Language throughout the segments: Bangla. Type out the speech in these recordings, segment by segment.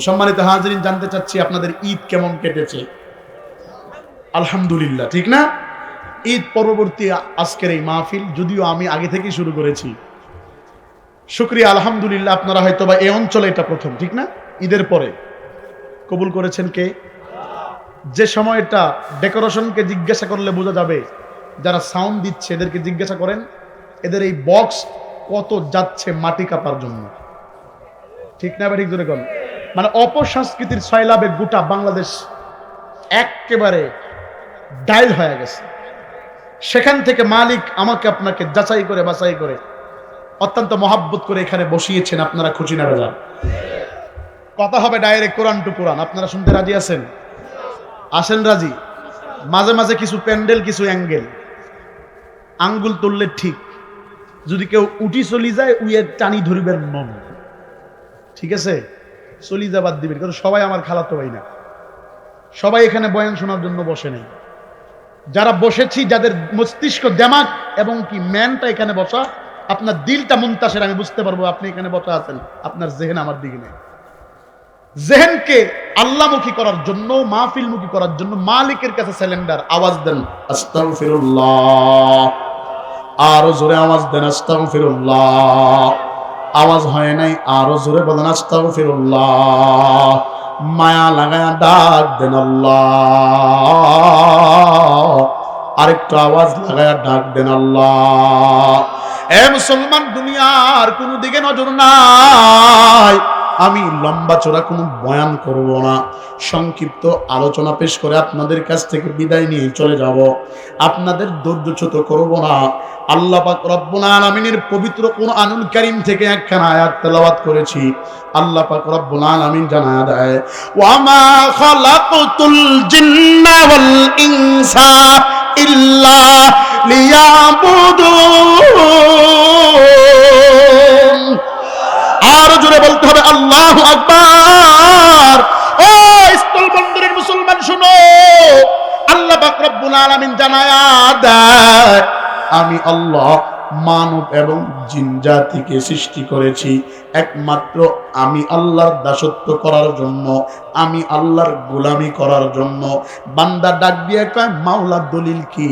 সম্মানিত হাজরিন, জানতে চাচ্ছি আপনাদের ঈদ কেমন কেটেছে? আলহামদুলিল্লাহ, ঠিক না? ঈদ পরবর্তী আজকের এই মাহফিল, যদিও আমি আগে থেকেই শুরু করেছি। শুক্রিয়া, আলহামদুলিল্লাহ, আপনারা হয়তো বা এই অঞ্চলে এটা প্রথম, ঠিক না? ঈদের পরে। কবুল করেছেন কে? যে সময়টা ডেকোরেশনকে জিজ্ঞাসা করলে বোঝা যাবে, যারা সাউন্ড দিচ্ছে, এদেরকে জিজ্ঞাসা করেন, এদের এই বক্স কত যাচ্ছে মাটি কাপার জন্য। ঠিক না বা ঠিক ধরে মানে অপসংস্কৃতির ছয়লাভে গোটা বাংলাদেশ একেবারে ডাইল হয়ে গেছে। সেখান থেকে মালিক আমাকে আপনাকে যাচাই করে বাছাই করে অত্যন্ত মহাব্বত করে এখানে বসিয়েছেন আপনারা খুশি না বেজান কথা হবে ডাইরেক্ট কোরআন টু কোরআন, আপনারা শুনতে রাজি আছেন? আসেন রাজি? মাঝে মাঝে কিছু প্যান্ডেল, কিছু অ্যাঙ্গেল। আঙ্গুল তুললে ঠিক। যদি কেউ উঠি চলি যায়, উইয়ের টানি ধরিবেন মন। ঠিক আছে? চলি যাবাদ দিবেন কারণ সবাই আমার খালাতো ভাই না। সবাই এখানে বয়ান শোনার জন্য বসে নেই। যারা বসেছি, যাদের মস্তিষ্ক দেমাগ এবং কি ম্যানটা এখানে বসা, আপনার দিলটা মুন্তাসের, আমি বুঝতে পারব আপনি এখানে বসা আছেন, আপনার জেহেন আমার দিকে নেই। জেহেনকে আল্লাহমুখী করার জন্য, মাহফিলমুখী করার জন্য মালিকের কাছে সিলিন্ডার, আওয়াজ দেন, আস্তাগফিরুল্লাহ। আরও জোরে আওয়াজ দেন, আস্তাগফিরুল্লাহ। আওয়াজ হয় নাই, আরও জোরে বলেন মায়া লাগায়া ডাক দেন আরেকটু আওয়াজ লাগায়া ডাক দেন এ মুসলমান দুনিয়ার কোনো দিকে নজর নাই। আমি লম্বা চোরা কোনো বয়ান করব না। সংক্ষিপ্ত আলোচনা পেশ করে আপনাদের কাছ থেকে বিদায় নিয়ে চলে যাব। আপনাদের ধৈর্যচ্যুত করব না। আল্লাহ পাক রব্বুল আলামিনের পবিত্র কোরআনুল কারীম থেকে একখানা আয়াত তেলাওয়াত করেছি। আল্লাহ পাক রব্বুল আলামিন জানায়া দেয় ওয়া মা খালাকতুল জিন্না ওয়াল ইনসা ইল্লা লিয়াবুদুন আরও জোরে বলতে হবে আল্লাহ আকবার। ও স্থল বন্দরের মুসলমান শুনো। আল্লাহ পাক রব্বুল আলামিন জানায়া আমি আল্লাহ মানব এবং জিন জাতিকে সৃষ্টি করেছি। একমাত্র আমি আল্লাহর দাসত্ব করার জন্য, আমি আল্লাহর গোলামি করার জন্য। বান্দা ডাক দিয়ে কয়, মাওলা দলিল কি?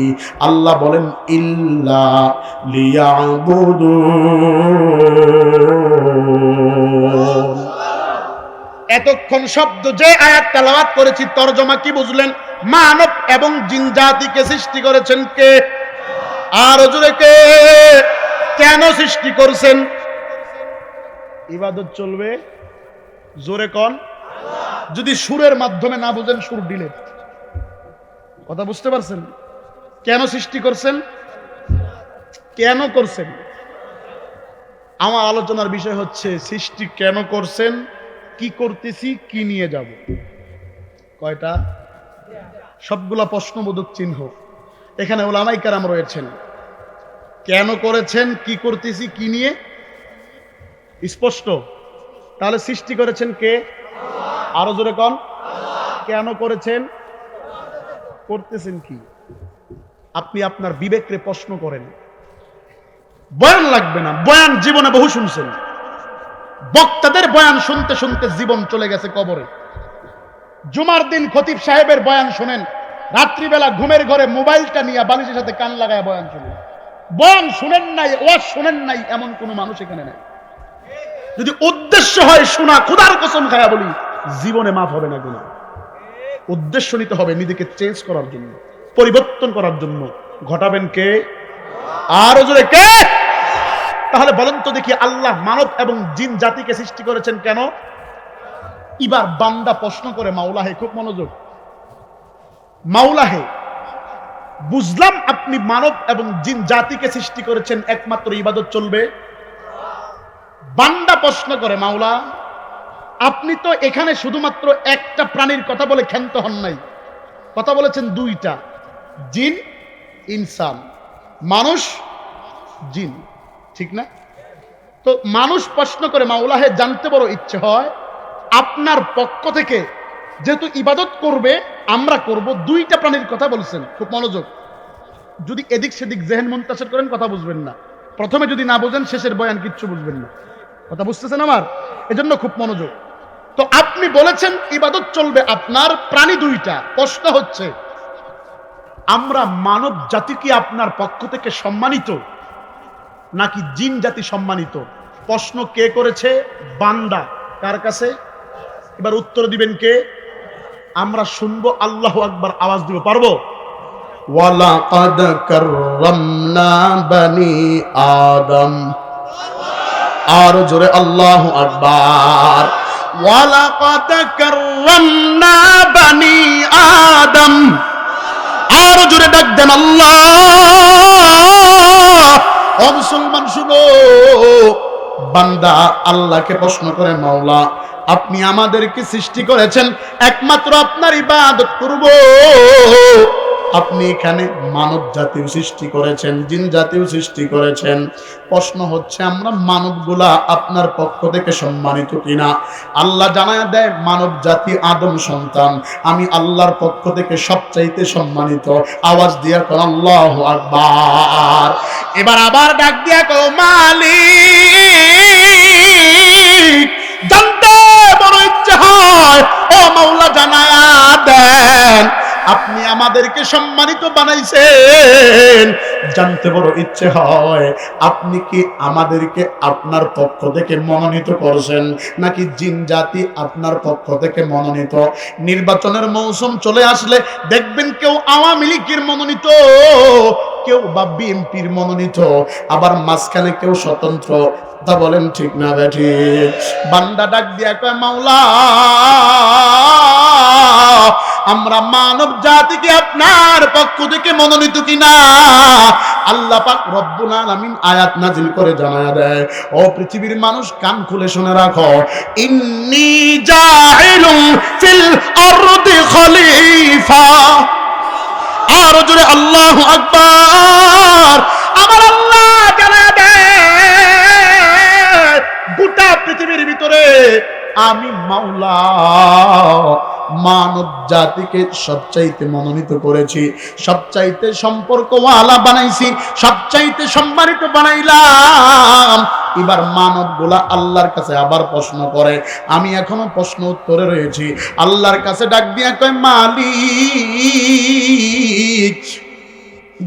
আল্লাহ বলেন, ইল্লা লিয়াবুদুন। এতক্ষণ শব্দ যে আয়াত তেলাওয়াত করেছি, তরজমা কি বুঝলেন? মানব এবং জিন জাতিকে সৃষ্টি করেছেন কে? আর জোরে কে? কেন সৃষ্টি করছেন? ইবাদত চলবে? জোরে কন। যদি সুরের মাধ্যমে না বুঝেন, সুর ডিলেট কথা বুঝতে পারছেন? কেন সৃষ্টি করছেন? কেন করছেন? আমার আলোচনার বিষয় হচ্ছে, সৃষ্টি কেন করছেন? কি করতেছি, কি নিয়ে যাব? কয়টা? সবগুলা প্রশ্নবোধক চিহ্ন। এখানে ওলামাই কারাম রয়েছেন। কেন করেছেন, কি করতেছি, কি নিয়ে? স্পষ্ট। তাহলে সৃষ্টি করেছেন কে? আরও জোরে কন। কেন করেছেন? করতেছেন কি? আপনি আপনার বিবেককে প্রশ্ন করেন। বয়ান লাগবে না। বয়ান জীবনে বহু শুনছেন। বক্তাদের বয়ান শুনতে শুনতে জীবন চলে গেছে কবরে। জুমার দিন খতিব সাহেবের বয়ান শোনেন। রাত্রিবেলা ঘুমের ঘরে মোবাইলটা নিয়ে বালিশের সাথে কান লাগায় বয়ান শুনেন। বয়ান শুনেন নাই, ওয়াজ শুনেন নাই, এমন কোনো মানুষ এখানে নাই। যদি উদ্দেশ্য হয় শোনা, খুদার কসম খায়া বলি, জীবনে মাফ হবে না গুণা উদ্দেশ্য নিতে হবে নিজেকে চেঞ্জ করার জন্য, পরিবর্তন করার জন্য। ঘটাবেন কে? আরও জোরে কে? তাহলে বলেন তো দেখি আল্লাহ মানব এবং জিন জাতিকে সৃষ্টি করেছেন কেন? এবার বান্দা প্রশ্ন করে, মাওলাহে, খুব মনোযোগ। মাওলাহে, বুঝলাম আপনি মানব এবং জিন জাতিকে সৃষ্টি করেছেন, একমাত্র ইবাদত চলবে। বান্দা প্রশ্ন করে, মাওলা, আপনি তো এখানে শুধুমাত্র একটা প্রাণীর কথা বলে ক্ষান্ত হন নাই। কথা বলেছেন দুইটা, জিন, ইনসান। মানুষ, জিন, ঠিক না? তো মানুষ প্রশ্ন করে, মাওলাহে, জানতে বড় ইচ্ছে হয় আপনার পক্ষ থেকে যেহেতু ইবাদত করবে, আমরা করব। দুইটা প্রাণীর কথা বলছেন। খুব মনোযোগ। যদি এদিক সেদিক জেহেন মন্তাসের করেন, কথা বুঝবেন না। প্রথমে যদি না বোঝেন, শেষের বয়ান কিচ্ছু বুঝবেন না। কথা বুঝতেছেন আমার? এজন্য খুব মনোযোগ। তো আপনি বলেছেন, ইবাদত চলবে আপনার প্রাণী দুইটা। প্রশ্ন হচ্ছে, আমরা মানব জাতি কি আপনার পক্ষ থেকে সম্মানিত? নাকি জিন জাতি সম্মানিত? প্রশ্ন কে করেছে? বান্দা। কার কাছে? এবার উত্তর দিবেন কে? আমরা শুনব আল্লাহ আকবার আওয়াজ দিব, পারব? ওয়ালাকাদ আর জোরে আল্লাহ আকবার। ওয়ালাকাদ বানি আদম। আর জোরে ডাক দেন আল্লাহ। মুসলমান শুনো, বান্দা আল্লাহকে প্রশ্ন করে, মাওলা আপনি আমাদেরকে সৃষ্টি করেছেন, একমাত্র আপনার ইবাদত করব। আপনি এখানে মানব জাতিও সৃষ্টি করেছেন, জিন জাতিও সৃষ্টি করেছেন। প্রশ্ন হচ্ছে, আমরা মানবগুলা আপনার পক্ষ থেকে সম্মানিত কিনা? আল্লাহ জানায় দেয়, মানব জাতি আদম সন্তান। আমি আল্লাহর পক্ষ থেকে সবচাইতে সম্মানিত। আওয়াজ দিয়া কর, আল্লাহ আকবার। এবার আবার ডাক দিয়া কো মালিক ইচ্ছে হয়, ও মাওলা জানায়া দেন, আপনি আমাদেরকে সম্মানিত বানাইছেন। জানতে বড় ইচ্ছে হয়, আপনি কি আমাদেরকে আপনার পক্ষ থেকে মনোনীত করছেন, নাকি জিন জাতি আপনার পক্ষ থেকে মনোনীত? নির্বাচনের মৌসুম চলে আসলে দেখবেন কেউ আওয়ামী লীগের মনোনীত, কেউ বা বিএনপির মনোনীত, আবার মাঝখানে কেউ স্বতন্ত্র। তা বলেন ঠিক না বেঠি বান্দা ডাক দিয়া কয়, মাওলা, আমরা মানব জাতিকে আপনার পক্ষ থেকে মনোনীত কিনা? আল্লাহ পাক রব্বুল আলামিন আয়াত নাজিল করে জানায়া দেয়, ও পৃথিবীর মানুষ, কান খুলে শুনে রাখো, ইন্নি জাইলুম ফিল আরদি খলিফা। আর জোরে আল্লাহ আকবার। আমার আল্লাহ দেয় গোটা পৃথিবীর ভিতরে আমি মাওলা মানব জাতিকে সবচাইতে মনোনীত করেছি, সবচাইতে সম্পর্কওয়ালা বানাইছি, সবচাইতে সম্মানিত বানাইলাম। এবার মানবগুলা আল্লাহর কাছে আবার প্রশ্ন করে, আমি এখনও প্রশ্ন উত্তরে রয়েছি, আল্লাহর কাছে ডাক দিয়া কয়, মালিক,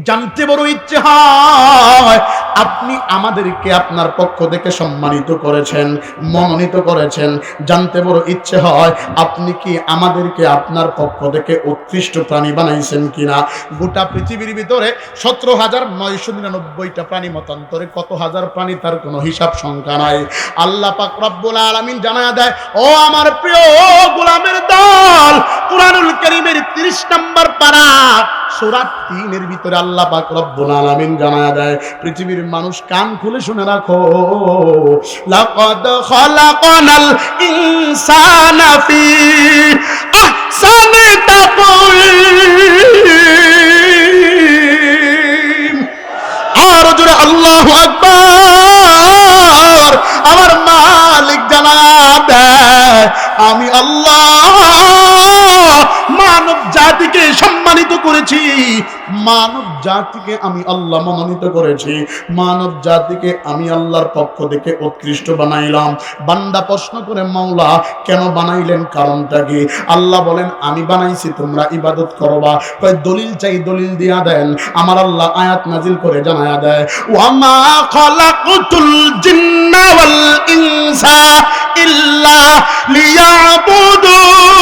জানতে বড় ইচ্ছে হয় আপনি আমাদেরকে আপনার পক্ষ থেকে সম্মানিত করেছেন, মনোনীত করেছেন, জানতে বড় ইচ্ছে হয় আপনি কি আমাদেরকে আপনার পক্ষ থেকে উৎকৃষ্ট প্রাণী বানাইছেন কিনা? গোটা পৃথিবীর ভিতরে সতেরো হাজার নয়শো নিরানব্বইটা প্রাণী মতান্তরে কত হাজার প্রাণী তার কোনো হিসাব সংখ্যা নাই। আল্লাহ পাক রব্বুল আলামিন জানা দেয়, ও আমার প্রিয় গোলামের দল, কুরআনুল কারীমের 30 নম্বর পারা, সূরা 3 এর ভিতরে আল্লাহ পাক রব্বুল আলামিন জানা দেয় মানুষ কান খুলে শুনে রাখো। লাকাদ খালাকানাল ইনসানা ফি আহসানি তাকওয়িম। আর জোরে আল্লাহু আকবার। মানব জাতিকে আমি আল্লাহ মনোনীত করেছি। মানব জাতিকে আমি আল্লাহর পক্ষ থেকে উৎকৃষ্ট বানাইলাম। বান্দা প্রশ্ন করে, মাওলা, কেন বানাইলেন কারণটা কি? আল্লাহ বলেন, আমি বানাইছি, তোমরা ইবাদত করবা। কয়, দলিল চাই, দলিল দিয়া দেন। আমার আল্লাহ আয়াত নাজিল করে জানায়া দেয়, ওয়ামা খালাকুতুল জিন্না ওয়াল ইনসা ইল্লা লিয়াবুদুন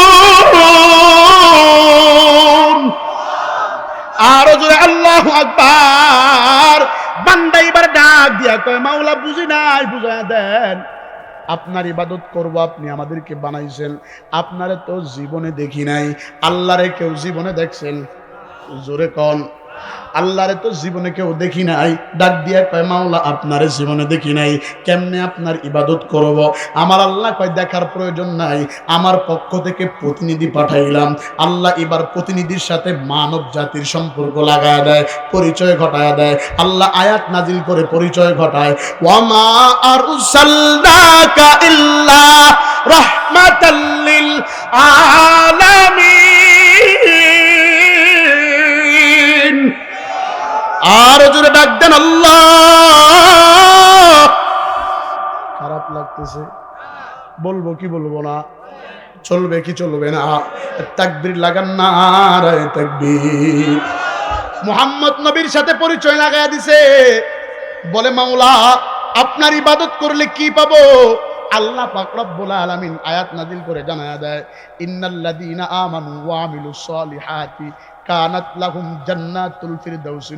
আরও জোরে আল্লাহ আকবার। বান্দা এবার ডাক দিয়া কয়, মাওলা বুঝি নাই, বুঝায় দেন। আপনার ইবাদত করব, আপনি আমাদেরকে বানাইছেন। আপনারে তো জীবনে দেখি নাই, আল্লাহরে কেউ জীবনে দেখছেন। জোরে কন। আল্লাহরে তো জীবনে কেউ দেখি নাই। ডাক দিয়া কয়, মাওলা, আপনারে জীবনে দেখি নাই। কেমনে আপনার ইবাদত করব? আমার আল্লাহ কয়, দেখার প্রয়োজন নাই। আমার পক্ষ থেকে প্রতিনিধি পাঠাইলাম। আল্লাহ এবার প্রতিনিধির সাথে মানব জাতির সম্পর্ক লাগায় দেয়, পরিচয় ঘটায় দেয়। আল্লাহ আয়াত নাজিল করে পরিচয় ঘটায়। ওয়ামা আরসালনাকা ইল্লা রাহমাতাল্লিল আলামিন। আর জোরে ডাক দেন আল্লাহ। খারাপ লাগতেছে। বলব কি বলব না। চলবে কি চলবে না। তাকবির লাগান না রায় তাকবির। মোহাম্মদ নবীর সাথে পরিচয় লাগাই দিছে। বলে, মাওলা, আপনার ইবাদত করলে কি পাবো? আল্লাহ পাক রব্বুল আলামিন আয়াত নাজিল করে জানায়া দেয়, ইন্নাল্লাযীনা আমানু ওয়া আমিলুস সলিহাতি কানাত লাহুম জান্নাতুল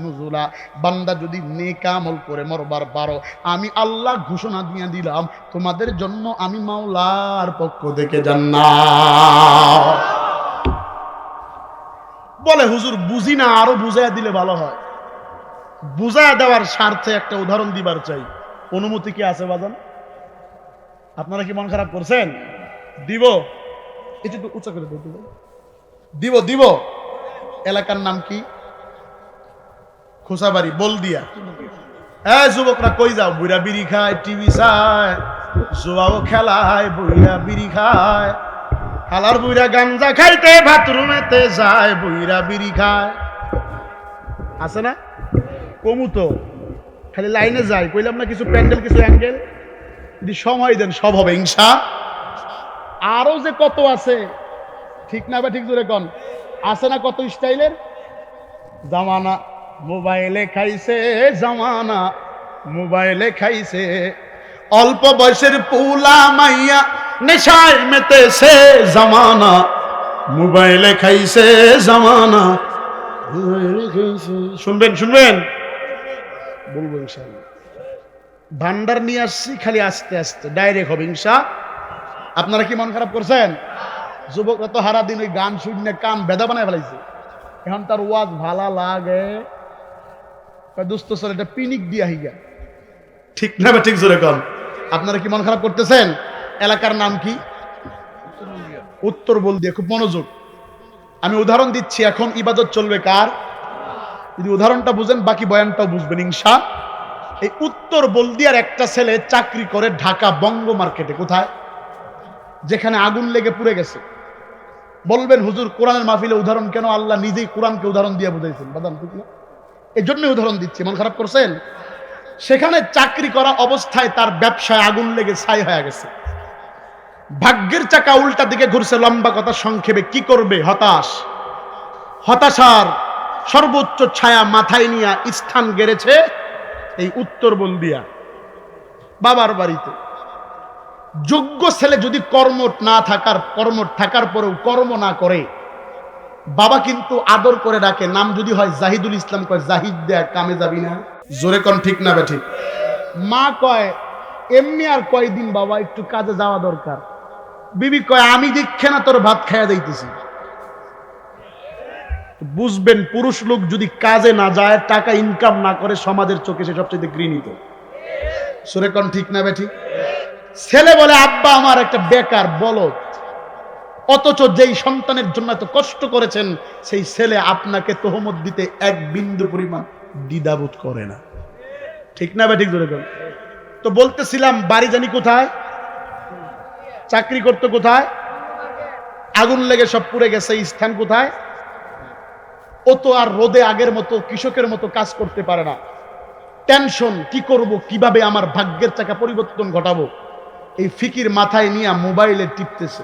নুজুলা। বান্দা যদি নেক আমল করে মরবার পারো, আমি আল্লাহ ঘোষণা দিয়ে দিলাম, তোমাদের জন্য আমি মাওলার পক্ষ থেকে জান্নাত। বলে হুজুর, বুঝি না, আরও বুঝাইয়া দিলে ভালো হয়। বুঝাইয়া দেওয়ার স্বার্থে একটা উদাহরণ দিবার চাই। অনুমতি কি আছে বাজান? আপনারা কি মন খারাপ করছেন? দিব। একটু একটু উঁচা করে দিব দিব দিব। এলাকার নাম কি? খোসাবাড়ি, বলদিয়া। হ্যাঁ যুবকরা কই যাও? বুড়া বিড়ি খায়, টিভি চায়, জুয়াও খেলায় বুড়া বিড়ি খায়। হালার বুইরা গাঞ্জা খাইতে, বাথরুমেতে যায় বুইরা বিড়ি খায়। আছে না? কমু তো। খালি লাইনে যায়। কইলাম না কিছু প্যান্ডেল, কিছু অ্যাঙ্গেল? যদি সময় দেন, সব হবে হিংসা আরও যে কত আছে, ঠিক না বা ঠিক জোরে কন? আছে না কত স্টাইলের? জামানা মোবাইলে খাইছে, জামানা মোবাইলে খাইছে। অল্প বয়সের পুলা মাইয়া নেশায় মেতেছে, জামানা মোবাইলে খাইছে, জামানা শুনবেন শুনবেন? বলব ইনশাআল্লাহ। ভান্ডার নিয়ে আসছি, খালি আস্তে আস্তে ডাইরেক্ট হবে, ইনশা। আপনারা কি মন খারাপ করছেন? যুবকরা তো হারা দিন ওই গান শুনে কান বেদা বানায় ফেলাইছে। এখন তার ওয়াজ ভালা লাগে। দোস্ত, স্যার, এটা পিনিক দিয়া হিগা ঠিক না বা ঠিক জোরে কন? আপনারা কি মন খারাপ করতেছেন? এলাকার নাম কি? উত্তর বল দিয়ে, খুব মনোযোগ। আমি উদাহরণ দিচ্ছি, এখন ইবাদত চলবে কার? যদি উদাহরণটা বুঝেন, বাকি বয়ানটাও বুঝবেন, ইনশা। এই উত্তর বলদিয়ার একটা ছেলে চাকরি করে ঢাকা বঙ্গ মার্কেটে, কোথায়? যেখানে আগুন লেগে পুড়ে গেছে। বলবেন, হুজুর, কোরআনের মাহফিলে উদাহরণ কেন? আল্লাহ নিজেই কোরআনকে উদাহরণ দিয়ে বুঝাইছেন। বাদাম, ঠিক এই জন্যই উদাহরণ দিচ্ছি, মন খারাপ করছেন? সেখানে চাকরি করা অবস্থায় তার ব্যবসায় আগুন লেগে ছাই হয়ে গেছে। ভাগ্যের চাকা উল্টা দিকে ঘুরছে, লম্বা কথা সংক্ষেপে, কি করবে? হতাশ? হতাশার সর্বোচ্চ ছায়া মাথায় নিয়ে স্থান গেড়েছে এই উত্তর বলদিয়া বাবার বাড়িতে। যোগ্য ছেলে যদি কর্মট না থাকার কর্মট থাকার পরেও কর্ম না করে, বাবা কিন্তু আদর করে ডাকে। নাম যদি হয় জাহিদুল ইসলাম, কয় জাহিদ দেয়া কামে যাবি না। জোরে কন, ঠিক না বা ঠিক মা কয়, এমনি আর কয়দিন বাবা, একটু কাজে যাওয়া দরকার। বিবি কয়, আমি দেখছে না তোর ভাত খাইয়া দিতেছি বুঝবেন পুরুষ লোক যদি কাজে না যায়, টাকা ইনকাম না করে, সমাজের চোখে সে সবচেয়ে ঘৃণিত। সুরে কন ঠিক না বা ঠিক ছেলে বলে, আব্বা, আমার একটা বেকার বলদ। অথচ যেই সন্তানের জন্য এত কষ্ট করেছেন, সেই ছেলে আপনাকে তোহমত দিতে এক বিন্দু পরিমাণ দ্বিধাবোধ করে না। ঠিক না বা ঠিক ধরে তো বলতেছিলাম, বাড়ি জানি কোথায়? চাকরি করতে কোথায়? আগুন লেগে সব পুড়ে গেছে স্থান কোথায়? ও তো আর রোদে আগের মতো কৃষকের মতো কাজ করতে পারে না। টেনশন কি করব, কীভাবে আমার ভাগ্যের চাকা পরিবর্তন ঘটাবো? এই ফিকির মাথায় নিয়ে মোবাইলে টিপতেছে।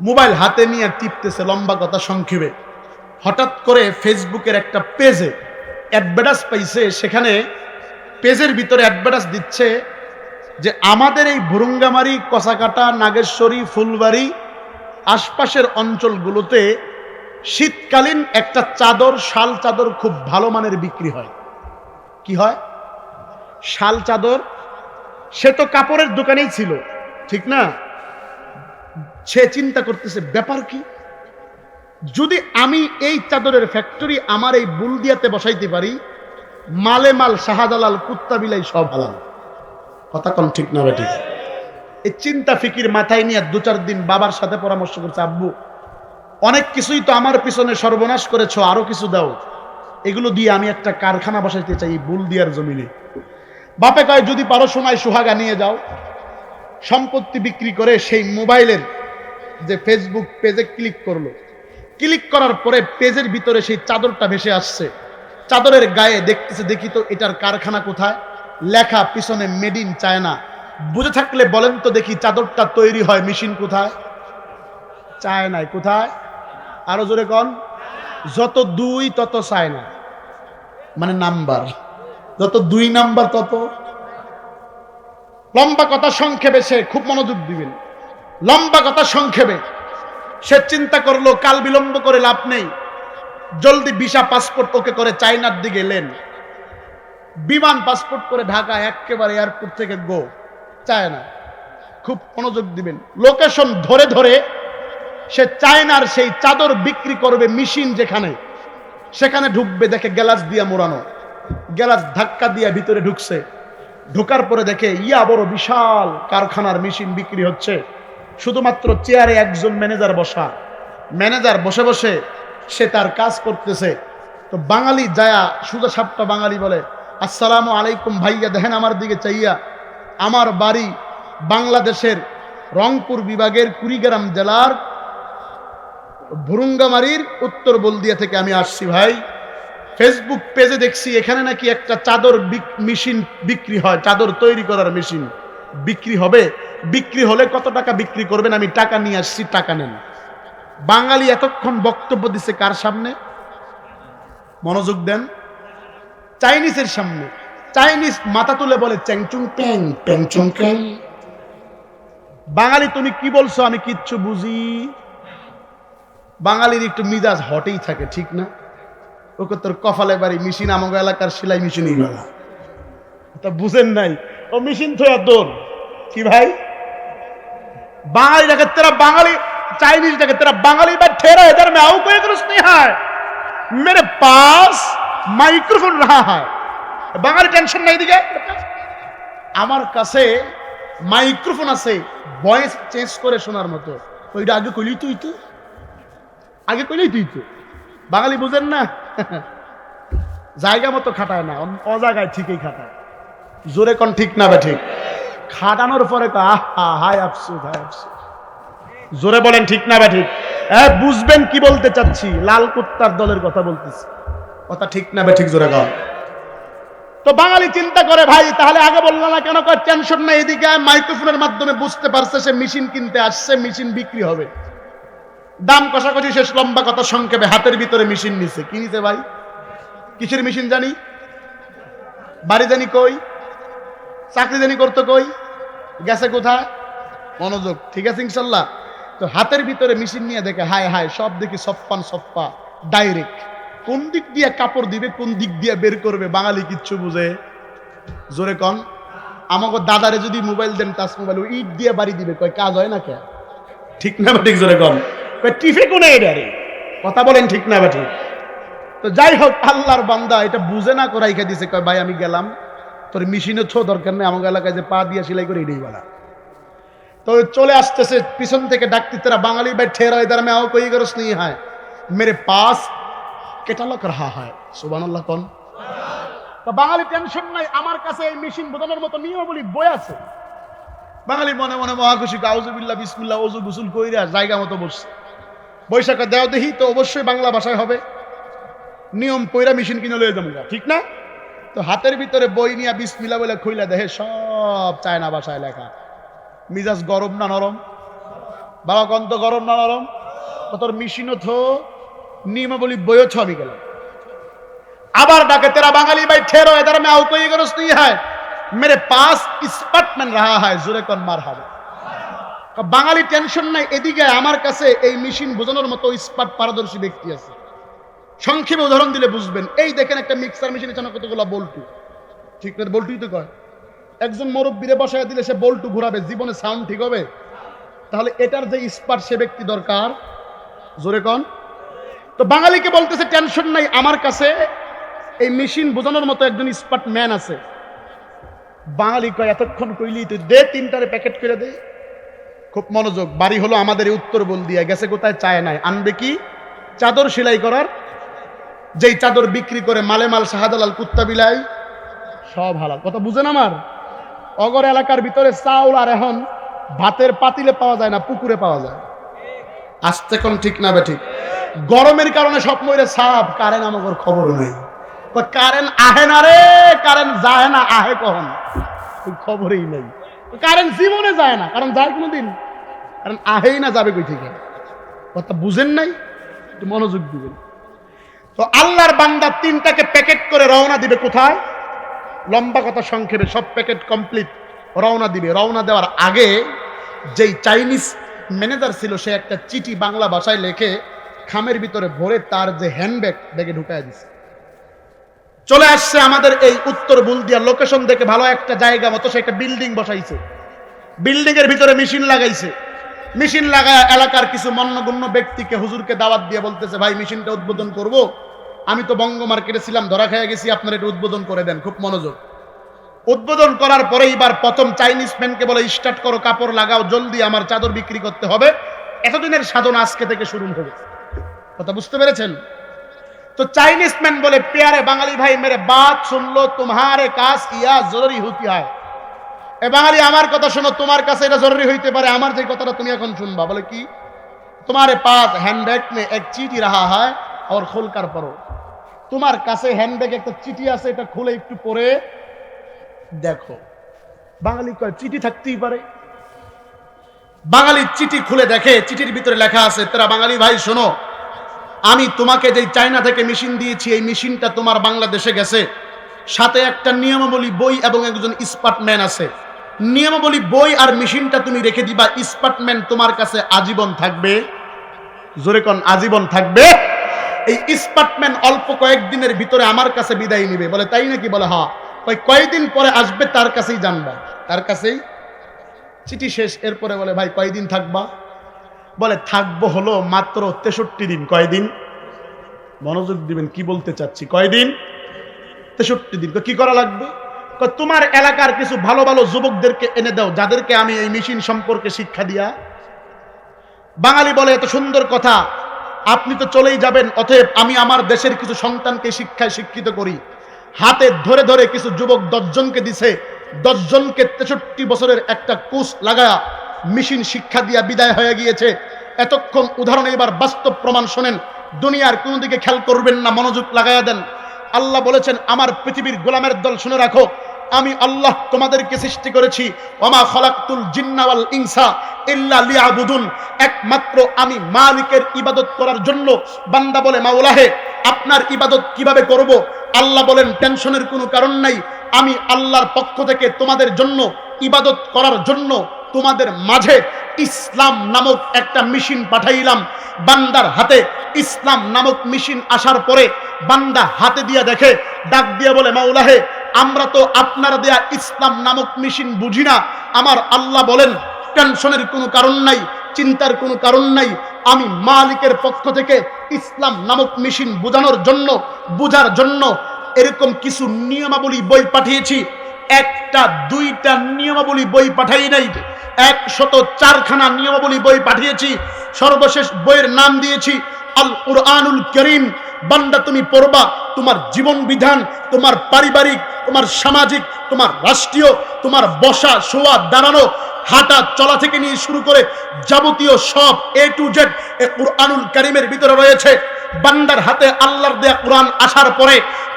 মোবাইল হাতে নিয়ে টিপতেছে লম্বা কথা সংক্ষেপে। হঠাৎ করে ফেসবুকের একটা পেজে অ্যাডভার্টাইজ পাইছে, সেখানে পেজের ভিতরে অ্যাডভার্টাইজ দিচ্ছে যে আমাদের এই ভুরুঙ্গামারি কসাকাটা নাগেশ্বরী, ফুলবাড়ি আশপাশের অঞ্চলগুলোতে শীতকালীন একটা চাদর, শাল চাদর খুব ভালো মানের বিক্রি হয়। কি হয়? শাল চাদর, সে তো কাপড়ের দোকানেই ছিল, ঠিক না? সে চিন্তা করতেছে, ব্যাপার কি? যদি আমি এই চাদরের ফ্যাক্টরি আমার এই বুলদিয়াতে বসাইতে পারি, মালে মাল শাহাদালাল কুত্তা বিলাই সব হালাল। কথা কন ঠিক না বা ঠিক এই চিন্তা ফিকির মাথায় নিয়ে দু চার দিন বাবার সাথে পরামর্শ করছে, আব্বু অনেক কিছুই তো আমার পিছনে সর্বনাশ করেছ, আরও কিছু দাও। এগুলো দিয়ে আমি একটা কারখানা বসাইতে চাই, এই বুলদিয়ার জমিনে। বাপে কয়, যদি পারো সময় সোহাগা নিয়ে যাও। সম্পত্তি বিক্রি করে সেই মোবাইলের যে ফেসবুক পেজে ক্লিক করল। ক্লিক করার পরে পেজের ভিতরে সেই চাদরটা ভেসে আসছে। চাদরের গায়ে দেখতেছে, দেখি তো এটার কারখানা কোথায়? লেখা, পিছনে মেড ইন চায়না বুঝে থাকলে বলেন তো দেখি চাদরটা তৈরি হয় মেশিন কোথায়? চায় নাই কোথায়? আরও জোরে কন। যত দুই, তত চায় না মানে নাম্বার। যত দুই নাম্বার, তত। লম্বা কথা সংক্ষেপে সে খুব মনোযোগ দিবেন। লম্বা কথা সংক্ষেপে। সে চিন্তা করল, কাল বিলম্ব করে লাভ নেই। জলদি ভিসা পাসপোর্ট ওকে করে চাইনার দিকে এলেন। বিমান পাসপোর্ট করে ঢাকা একেবারে এয়ারপোর্ট থেকে গো। চায় না খুব মনোযোগ দিবেন। লোকেশন ধরে ধরে সে চায়নার সেই চাদর বিক্রি করবে মেশিন যেখানে, সেখানে ঢুকবে, দেখে গ্যালাস দিয়া মোড়ানো। গ্যালাস ধাক্কা দিয়া ভিতরে ঢুকছে। ঢোকার পরে দেখে, ইয়া বড় বিশাল কারখানার মেশিন বিক্রি হচ্ছে। শুধুমাত্র চেয়ারে একজন ম্যানেজার বসা। ম্যানেজার বসে বসে সে তার কাজ করতেছে। তো বাঙালি যায়া সুজা সাপটা বাঙালি বলে, আসসালামু আলাইকুম ভাইয়া, দেখেন আমার দিকে চাইয়া। আমার বাড়ি বাংলাদেশের রংপুর বিভাগের কুড়িগ্রাম জেলার ভুরুঙ্গামারির উত্তর বলদিয়া থেকে আমি আসছি ভাই। ফেসবুক পেজে দেখছি এখানে নাকি একটা চাদর মেশিন বিক্রি হয়, চাদর তৈরি করার মেশিন বিক্রি হবে? বিক্রি হলে কত টাকা বিক্রি করবেন? আমি টাকা নিয়ে আসছি, টাকা নেন। বাঙালি এতক্ষণ বক্তব্য দিছে কার সামনে? মনোযোগ দেন। চাইনিজের সামনে। চাইনিজ মাথা তুলে বলে চ্যাংচুং প্যাং প্যাংচুং প্যাং বাঙালি তুমি কি বলছো? আমি কিচ্ছু বুঝি। বাঙালির একটু মিজাজ হটেই থাকে ঠিক না ওকে তোর কপালে বাড়ি মেশিন আমাকে এলাকার সেলাই মেশিনই বেলা তা বুঝেন নাই ও মেশিন তো দোর কি ভাই बांगाली जगह तेरा बांगाली चाइनीज जगह तेरा बांगाली बैठे रहे इधर मैं आऊं कोई दुरुस्त नहीं है मेरे पास माइक्रोफोन रहा है বাঙালি টেনশন নাই দিকে আমার কাছে মাইক্রোফোন আছে ভয়েস চেঞ্জ করে শোনার মতো ওইটা আগে কইলি তুই তো আগে কইলি তুই তো। বাঙালি বুঝেন না? জায়গা মতো খাটায় না অজায়গায় ঠিকই খাটায়। জোরে কোন ঠিক না বে ঠিক। খাটানোর পরে আহা হায় আফসুস হায় আফসুস। জোরে বলেন ঠিক না বা ঠিক। বুঝবেন কি বলতে চাচ্ছি? লাল কুত্তার দলের কথা বলতেছি। কথা ঠিক না বে ঠিক, জোরে কর তো বাঙালি চিন্তা করে ভাই, তাহলে আগে বলল না কেন? টেনশন নাই, এদিকে মাইক্রোফোনের মাধ্যমে বুঝতে পারছে সে মেশিন কিনতে আসছে মেশিন বিক্রি হবে। দাম কষাকষি শেষ, লম্বা কথা, সংক্ষেপে হাতের ভিতরে মেশিন নিছে। কি নিছে ভাই? কিসের মেশিন জানি? বাড়ি জানি কই? চাকরি জানি করতো কই? গেছে কোথায়? মনোযোগ। ঠিক আছে ইনশাল্লাহ? তো হাতের ভিতরে মেশিন নিয়ে দেখে, হায় হায়, সব দেখি সপ্পান সপ্পা ডাইরেক্ট কোন দিক দিয়ে কাপড় দিবে, কোন দিক দিয়ে বের করবে, বাঙালি কিচ্ছু বুঝে? জোরে কন। আমাকে দাদারে যদি মোবাইল দেন টাচ মোবাইল ইট দিয়ে বাড়ি দিবে। কয়, কাজ হয় না কে? ঠিক না ঠিক জোরে কন? কথা বলেন ঠিক না বাটি। তো যাই হোক, আল্লাহর বান্দা এটা বুঝে না করাইখা দিছে, কয়, ভাই, আমি গেলাম। তোর মেশিনে ছো দরকার নেই, আমাকে এলাকায় যে পা দিয়ে সেলাই করে এটাই বলা। তো চলে আসতেছে, পিছন থেকে ডাকতে, তারা বাঙালি ভাই, ঠের হয়, তারা মেয়াও কই গরস নেই হয়? মেরে পাস কেটালক রাহা হয়? সুবান আল্লাহ কন বাঙালি টেনশন নাই, আমার কাছে এই মেশিন বোঝানোর মতো নিয়ম বলি বই আছে। বাঙালি মনে মনে মহাখুশি কাউজুবিল্লা বিসমুল্লা ওজু গুসুল কইরা জায়গা মতো বসছে। বৈশাখে দেওয়া দেহি, তো অবশ্যই বাংলা ভাষায় হবে। নিয়ম পৈরা মেশিন কিনে লয়ে যাব ঠিক না? তো হাতের ভিতরে বই নিয়ে বিসমিলা বলে খুইলা দেহে সব চায়না ভাষায় লেখা। মিজাজ গরম না নরম? বাবাকন্ত গরম না নরম? তোর মেশিনও থো, নিয়মাবলী বইও ছ আমি গেলাম। আবার ডাকে, তেরা বাঙালি ভাই, ঠেরো এদের মে আউ কই গরস তুই হ্যাঁ? মেরে পাস স্পটম্যান রাহা হ্যাঁ জোরে কন মার হাবা বাঙালি টেনশন নাই, এদিকে আমার কাছে এই মেশিন বোঝানোর মতো স্পাট পারদর্শী ব্যক্তি আছে। সংক্ষেপে উদাহরণ দিলে বুঝবেন। এই দেখেন একটা মিক্সার মেশিনের জন্য কতগুলো বল্টু। ঠিক না, বল্টুই তো কয়। একজন মুরব্বীরে বসায় দিলে সে বল্টু ঘুরাবে, জীবনে সাউন্ড ঠিক হবে? তাহলে এটার যে স্পাট সে ব্যক্তি দরকার। জোরে কন। তো বাঙালিকে বলতেছে টেনশন নাই, আমার কাছে এই মেশিন বোঝানোর মতো একজন স্পাট ম্যান আছে। বাঙালি কয়, এতক্ষণ কইলি, তুই দে তিনটারে প্যাকেট করে দে। খুব মনোযোগ, বাড়ি হলো আমাদের এই উত্তর বল দিয়ে, গেছে কোথায়? চায় নাই। আনবে কি? চাদর সেলাই করার। যেই চাদর বিক্রি করে মালে মাল শাহাদালাল কুত্তা বিলাই, সব হালাল। কথা বুঝেন আমার? অগর এলাকার ভিতরে চাউল আর এখন ভাতের পাতিলে পাওয়া যায় না, পুকুরে পাওয়া যায়। আসতে কোন ঠিক না ঠিক। গরমের কারণে সব মরে সাপ কারেন্ট আমার খবর নেই। কারেন্ট আহে না রে কারেন্ট যায় না, আহে কখন? খবরই নেই। কারেন্ট জীবনে যায় না, কারণ যায় কোনোদিন। কারণ আহেই না যাবে কই থেকে? কথা বুঝেন নাই, একটু মনোযোগ দিবেন। তো আল্লাহর বান্দা তিনটাকে প্যাকেট করে রওনা দিবে কোথায়? লম্বা কথা সংক্ষেপে, সব প্যাকেট কমপ্লিট রওনা দিবে। রওনা দেওয়ার আগে যেই চাইনিজ ম্যানেজার ছিল, সে একটা চিঠি বাংলা ভাষায় লেখে, খামের ভিতরে ভরে তার যে হ্যান্ডব্যাগ ব্যাগে ঢুকায় দিছে। চলে আসছে আমাদের এই উত্তর বুলদিয়া লোকেশন দেখে ভালো একটা জায়গা মতো, সে একটা বিল্ডিং বসাইছে। বিল্ডিং এর ভিতরে মেশিন লাগাইছে। মেশিন লাগায় এলাকার কিছু মন্নগণ্য ব্যক্তিকে হুজুরকে দাওয়াত দিয়ে বলতেছে, ভাই মেশিনটা উদ্বোধন করব। আমি তো বঙ্গ মার্কেটে ছিলাম, ধরা খেয়ে গেছি, আপনার এটা উদ্বোধন করে দেন, খুব মনোযোগ। উদ্বোধন করার পরে এবার প্রথম চাইনিজ ম্যানকে বলে, স্টার্ট করো, কাপড় লাগাও, জলদি আমার চাদর বিক্রি করতে হবে। এতদিনের সাধনা আজকে থেকে শুরু হবে কথা বুঝতে পেরেছেন? তো চাইনিজ ম্যান বলে, প্যারে বাঙালি ভাই, মেরে বাত শুনলো, তোমারে কাজ ইয়া জরুরি হতি হয়। এ বাঙালি, আমার কথা শোনো, তোমার কাছে এটা জরুরি হইতে পারে, আমার যে কথাটা তুমি এখন শুনবা, বলে কি? তোমারে পাস হ্যান্ডব্যাগ মে এক চিঠি রাহা হয় আর খোলকার পরো তোমার কাছে হ্যান্ডব্যাগ একটা চিঠি আছে, এটা খুলে একটু পরে দেখো। বাঙালি কয়, চিঠি থাকতেই পারে। বাঙালি চিঠি খুলে দেখে, চিঠির ভিতরে লেখা আছে, তারা বাঙালি ভাই, শোনো আমি তোমাকে যে চায়না থেকে মেশিন দিয়েছি, এই মেশিনটা তোমার বাংলাদেশে গেছে। সাথে একটা নিয়মাবলী বই এবং একজন স্পার্টম্যান আছে। নিয়মাবলী বই আর মেশিনটা তুমি রেখে দিবা, স্পার্টম্যান তোমার কাছে আজীবন থাকবে। জোরে কোন, আজীবন থাকবে। এই স্পার্টম্যান অল্প কয়েকদিনের ভিতরে আমার কাছে বিদায় নিবে। বলে, তাই নাকি? বলে হ্যাঁ। কয় কয়েকদিন পরে আসবে, তার কাছেই জানবা। তার কাছেই চিঠি শেষ, এরপরে বলে, ভাই, কয়দিন থাকবা? বলে, থাকব হলো মাত্র তেষট্টি দিন। কয়দিন? মনোযোগ দিবেন, কি বলতে চাচ্ছি? কয়দিন? তেষট্টি দিন। কি করা লাগবে? তোমার এলাকার কিছু ভালো ভালো যুবকদেরকে এনে দাও, যাদেরকে আমি এই মেশিন সম্পর্কে শিক্ষা দিয়া বাঙালি বলে, এত সুন্দর কথা। আপনি তো চলেই যাবেন, অতএব আমি আমার দেশের কিছু সন্তানকে শিক্ষায় শিক্ষিত করি। হাতে ধরে ধরে কিছু যুবক দশজনকে দিছে। দশজনকে তেষট্টি বছরের একটা কোর্স লাগায়া মেশিন শিক্ষা দিয়া বিদায় হয়ে গিয়েছে। এতক্ষণ উদাহরণ এবার বাস্তব প্রমাণ শোনেন। দুনিয়ার কোনো দিকে খেয়াল করবেন না, মনোযোগ লাগায়া দেন। আল্লাহ বলেছেন, আমার পৃথিবীর গোলামের দল শুনে রাখো। আমি আল্লাহ তোমাদেরকে সৃষ্টি করেছি। ওমা খলাকতুল জিন্নাওয়াল ইনসা ইল্লা লিয়াবুদুন। একমাত্র আমি মালিকের ইবাদত করার জন্য বান্দা বলে মাওলাহে আপনার ইবাদত কীভাবে করব? আল্লাহ বলেন, টেনশনের কোনো কারণ নাই। আমি আল্লাহর পক্ষ থেকে তোমাদের জন্য ইবাদত করার জন্য তোমাদের মাঝে ইসলাম নামক একটা মেশিন পাঠাইলাম। বান্দার হাতে ইসলাম নামক মেশিন আসার পরে বান্দা হাতে দিয়া দেখে, ডাক দিয়া বলে, মাওলাহে, আমরা তো আপনারা দেয়া ইসলাম নামক মেশিন বুঝি না। আমার আল্লাহ বলেন, টেনশনের কোনো কারণ নাই, চিন্তার কোনো কারণ নাই। আমি মালিকের পক্ষ থেকে ইসলাম নামক মেশিন বোঝানোর জন্য, বোঝার জন্য এরকম কিছু নিয়মাবলী বই পাঠিয়েছি। একটা, দুইটা নিয়মাবলী বই পাঠাই নাই। একশত চারখানা নিয়মাবলী বই পাঠিয়েছি। সর্বশেষ বইয়ের নাম দিয়েছি আল কুরআনুল করিম। বান্দা, তুমি পড়বা তোমার জীবন বিধান, তোমার পারিবারিক, তোমার সামাজিক, তোমার রাষ্ট্রীয়, তোমার বসা, শোয়া, দাঁড়ানো, হাঁটা, চলা থেকে নিয়ে শুরু করে যাবতীয় সব এ টু জেড এ কুরআনুল করিমের ভিতরে রয়েছে। বান্দার হাতে আল্লাহর দেয়া কোরআন আসার পরে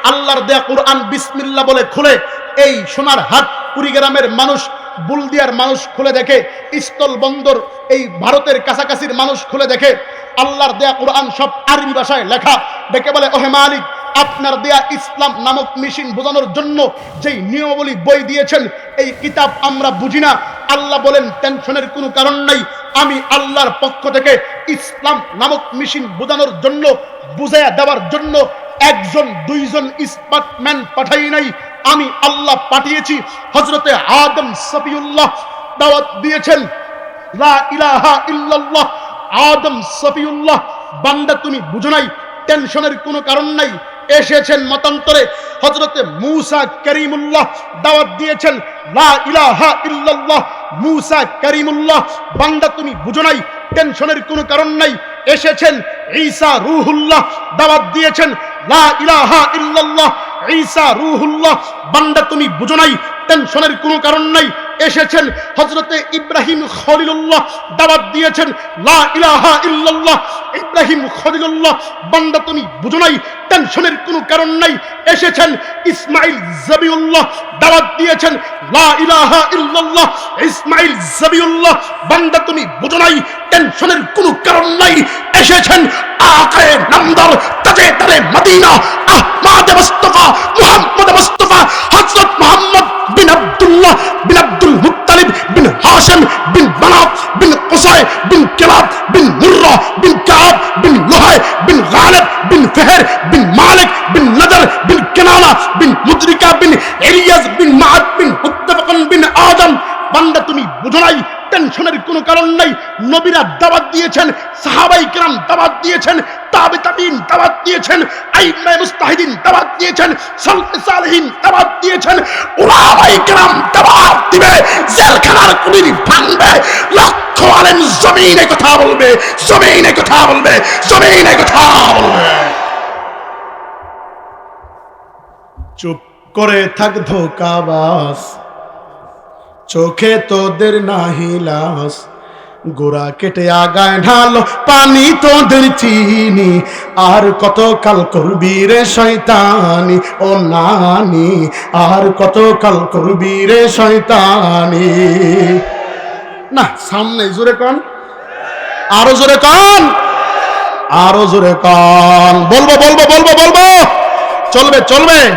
আল্লাহর দেয়া কোরআন বিসমিল্লা বলে খুলে, এই সোনার হাট কুড়িগ্রামের মানুষ বুলদিয়ার মানুষ খুলে দেখে, স্থল বন্দর, এই ভারতের কাছাকাছির মানুষ খুলে দেখে, আল্লাহর দেয়া কোরআন সব আরবি ভাষায় লেখা। দেখে বলে, ওহে মালিক, আপনার দেয়া ইসলাম নামক মেশিন বোঝানোর জন্য যেই নিয়মাবলী বই দিয়েছেন, এই কিতাব আমরা বুঝি না। আল্লাহ বলেন, টেনশনের কোনো কারণ নাই। আমি আল্লাহর পক্ষ থেকে ইসলাম নামক মেশিন বোঝানোর জন্য, বুঝাইয়া দেওয়ার জন্য একজন, দুইজন স্পার্টম্যান পাঠাই নাই। আমি আল্লাহ পাঠিয়েছি। হজরতে আদম সফিউল্লাহ দাওয়াত দিয়েছেন। লা ইলাহা আদম সফিউল্লাহ, বান্দা তুমি বুঝো নাই, টেনশনের কোনো কারণ নাই। এসেছেন মতান্তরে। হজরতে মুসা করিমুল্লাহ দাওয়াত দিয়েছেন। লা ইলাহা ইল্লাল্লাহ, মুসা করিমুল্লাহ, বান্দা তুমি বুঝো নাই, টেনশনের কোনো কারণ নাই। এসেছেন ঈসা রুহুল্লাহ দাওয়াত দিয়েছেন। লা ইলাহা ইল্লাল্লাহ ঈসা রুহুল্লাহ বান্দা তুমি বুঝো নাই টেনশনের কোনো কারণ নাই। এসেছেন হজরতে ইব্রাহিম খলিলুল্লাহ দাওয়াত দিয়েছেন, লা ইলাহা ইল্লাল্লাহ। ইব্রাহিম খলিলুল্লাহ, বান্দা তুমি বুঝো নাই, টেনশনের কোনো কারণ নাই, এসেছেন, ইসমাইল জবিউল্লাহ দাওয়াত দিয়েছেন, লা ইলাহা ইল্লাল্লাহ, ইসমাইল জবিউল্লাহ, বান্দা তুমি বুঝো নাই, টেনশনের কোনো কারণ নাই, এসেছেন আকারে নামদার তাজে তারে Medina, Ahmad Mustafa, Muhammad Mustafa Abdullah বিন আব্দুল মুত্তালিব বিন হাশিম বিন মানাত বিন কুসাই বিন কেলাব বিন মুর্রা বিন কাব বিন লুহাই বিন গালেব বিন ফেহের বিন মালিক বিন নজর বিন কেনালা বিন মুদ্রিকা বিন এরিয়াস বিন মাহাত বিন মুত্তাফাকুন বিন আদম। বান্দা তুমি বুঝো নাই টেনশনের কোনো কারণ নাই। নবীরা দাওয়াত দিয়েছেন, সাহাবাই কেরাম দাওয়াত দিয়েছেন তাবে তাবিন দাওয়াত দিয়েছেন, আইমায়ে মুস্তাহিদিন দাওয়াত দিয়েছেন, সালফে সালেহিন দাওয়াত দিয়েছেন উলামাই কেরাম দাওয়াত দিবে, জেলখানার কুলির ভাঙবে, লক্ষ আলেম জমিনে কথা বলবে, জমিনে কথা বলবে, জমিনে কথা বলবে। চুপ করে থাক ধোকাবাস চোখে তোদের নাহিলাস গোড়া কেটে আগায় ঢালো, পানি তোদের চিনি। আর কত কাল করবি রে শয়তানি? ও নানি, আর কত কাল করবি রে শয়তানি? না, সামনে জোরে কন। আরও জোরে কন। আরও জোরে কন। বলব বলব বলব বলব। চলবে চলবে।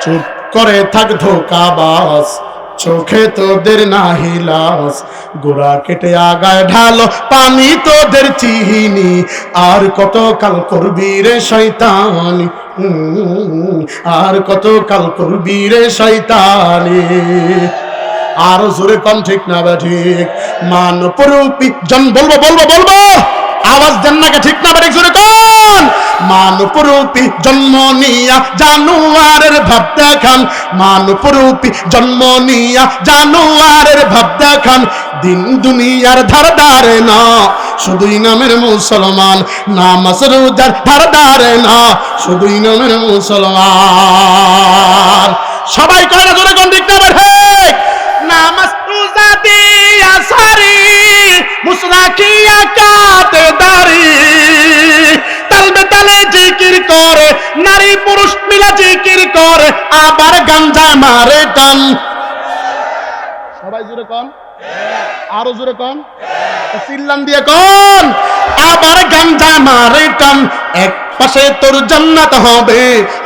চুপ করে থাক ধোকাবাস চোখে তোদের নাহিলাস গোড়া কেটে আগায় ঢালো পানি তোদের চিনি। আর কত কাল করবি রে শয়তানি? উম, আর কত কাল করবি রে শয়তানি? আরও জোরে কম ঠিক না বা ঠিক? মান পরূপী জন বলব বলব বলব! আওয়াজ দেন না কে, ঠিক না বা ঠিক জোরে কোন। মান পরূপী জন্ম নিয়া জানুয়ারের ভাব দেখান। মান পরূপী জন্ম নিয়া জানুয়ারের ভাব দেখান। দিন দুনিয়ার ধার ধারে না, শুধুই নামের মুসলমান। নামাজ রোজার ধার ধারে না, শুধুই নামের মুসলমান। সবাই করে না জোরে কোন, ঠিক না বা ঠিক নামাজ রোজা দিয়া সারি মুসরাকিয়া কাতে দাড়ি নারী পুরুষ মিলে জিকির করে, আবার গাঞ্জা মারে টান সবাই জুড়ে কন। আরও জুড়ে কন। চিল্লান দিয়ে কন। আবার গাঞ্জা মারে টান এক পাশে তোর জান্নাত হবে,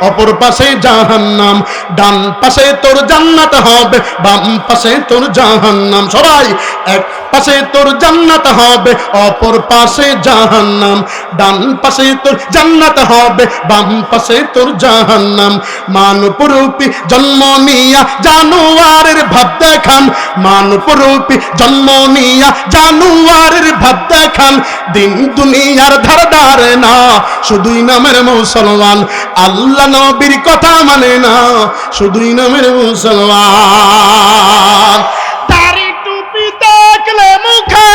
অপর পাশে জাহান্নাম, ডান পাশে তোর জান্নাত হবে, বাম পাশে তোর জাহান্নাম। সবাই এক পাশে তোর জান্নাত হবে, অপর পাশে জাহান্নাম, ডান পাশে তোর জান্নাত হবে, বাম পাশে তোর জাহান্নাম। মানবরূপী জন্ম নিয়া জানুয়ারের ভাব দেখান, মানবরূপী জন্ম নিয়া জানুয়ারের ভাব দেখান। দিন দুনিয়ার ধার ধারে না, শুধুই নামের মুসলমান। আল্লাহ নবীর কথা মানে না, শুধুই নামের মুসলমান। দাড়ি টুপি দেখলে মুখে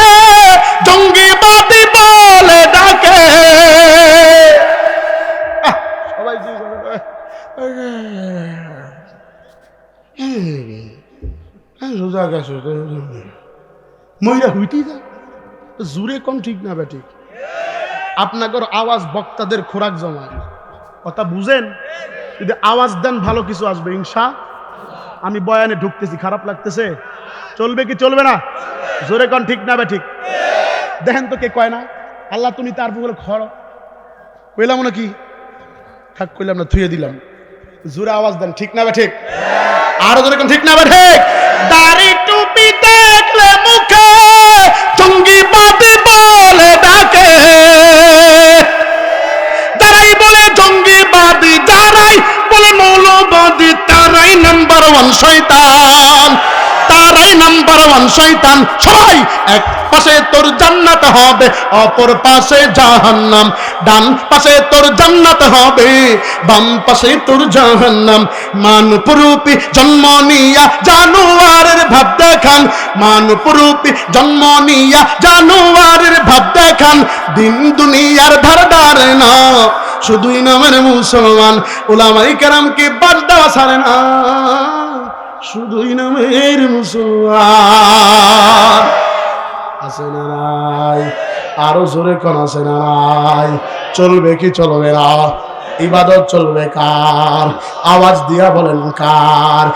জঙ্গিবাদী বলে ডাকে। হুইটি জুরে কম ঠিক না বে ঠিক। আপনাদের আওয়াজ বক্তাদের খোরাক জমায়। কথা বুঝেন? যদি আওয়াজ দেন ভালো কিছু আসবে, ইনশা আমি বয়ানে ঢুকতেছি, খারাপ লাগতেছে? চলবে কি চলবে না? জোরে কন, ঠিক না বে ঠিক? দেখেন তো কে কয় না? আল্লাহ তুমি তার বলে খড়। কইলাম না কি? থাক, কইলাম না, থুয়ে দিলাম। জোরে আওয়াজ দেন, ঠিক না বে ঠিক? আরও জোরে কোন, ঠিক না বে ঠিক? দাড়ি টুপি দেখলে মুখে শয়তান, সবাই এক পাশে তোর জান্নাত হবে, অপর পাশে জাহান্নাম। ডান পাশে তোর জান্নাত হবে, বাম পাশে তোর জাহান্নাম। মানবরূপী জন্ম নিয়া জানুয়ারের ভাব দেখান, মানবরূপী জন্ম নিয়া জানুয়ারের ভাব দেখান। দিন দুনিয়ার ধার ধারে না, শুধুই নামের মুসলমান, ওলামাই কেরামকে বাদ দেওয়া ছাড়ে না। শুধুই নামের মুসলমান। আছে না নাই? আরও জোরে কোন আছে না নাই? চলবে কি চলবে না? ইবাদত চলবে কার? আওয়াজ দিয়া বলেন কার?